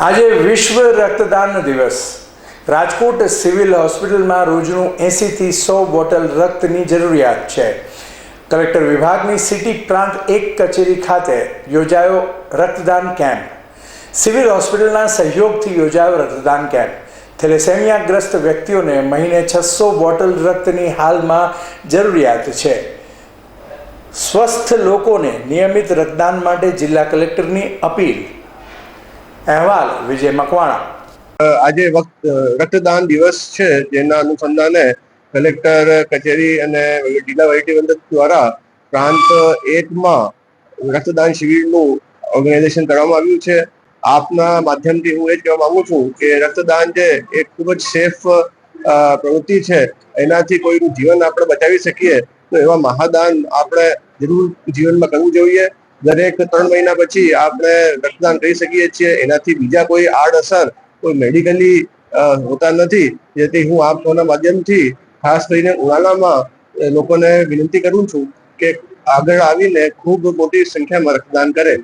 આજે વિશ્વ રક્તદાન દિવસ. રાજકોટ સિવિલ હોસ્પિટલમાં રોજનું એંસીથી સો બોટલ રક્તની જરૂરિયાત છે. કલેક્ટર વિભાગની સિટી પ્રાંત એક કચેરી ખાતે યોજાયો રક્તદાન કેમ્પ. સિવિલ હોસ્પિટલના સહયોગથી યોજાયો રક્તદાન કેમ્પ. થેલેસેમિયાગ્રસ્ત વ્યક્તિઓને મહિને છસો બોટલ રક્તની હાલમાં જરૂરિયાત છે. સ્વસ્થ લોકોને નિયમિત રક્તદાન માટે જિલ્લા કલેક્ટરની અપીલ. અહેવાલ, વિજય મકવાણા. આજે વક્ત રક્તદાન દિવસ છે, જેના અનુસંધાને કલેક્ટર, કચેરી અને જિલ્લા વહીવટી દ્વારા પ્રાંત એકમાં રક્તદાન શિબિરનું ઓર્ગેનાઇઝેશન કરવામાં આવ્યું છે. આપના માધ્યમથી હું એ જ કહેવા માંગુ છું કે રક્તદાન છે એ ખૂબ જ સેફ પ્રવૃત્તિ છે, એનાથી કોઈનું જીવન આપણે બચાવી શકીએ તો એવા મહાદાન આપણે જરૂર જીવનમાં કરવું જોઈએ. દરેક ત્રણ મહિના પછી આપણે રક્તદાન કરી શકીએ છીએ. એનાથી બીજા કોઈ આડઅસર કોઈ મેડિકલી હોતા નથી. જેથી હું આપ સૌના માધ્યમથી ખાસ કરીને ઉનાળામાં લોકોને વિનંતી કરું છું કે આગળ આવીને ખૂબ મોટી સંખ્યામાં રક્તદાન કરે.